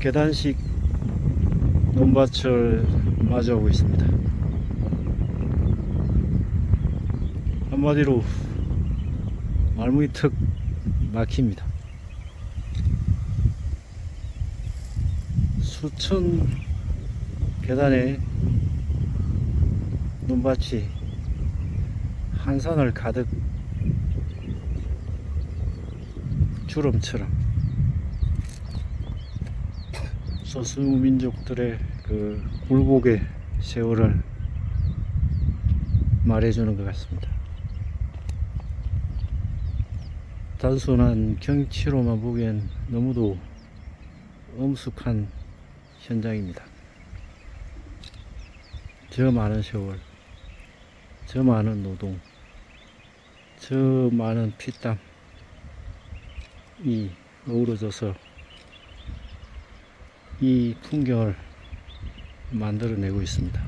계단식 논밭을 마주하고 있습니다. 한마디로 말문이 턱 막힙니다. 수천 계단의 논밭이 한 산을 가득 주름처럼 소수 민족들의 그 굴곡의 세월을 말해주는 것 같습니다. 단순한 경치로만 보기엔 너무도 엄숙한 현장입니다. 저 많은 세월, 저 많은 노동, 저 많은 피땀이 어우러져서 이 풍경을 만들어내고 있습니다.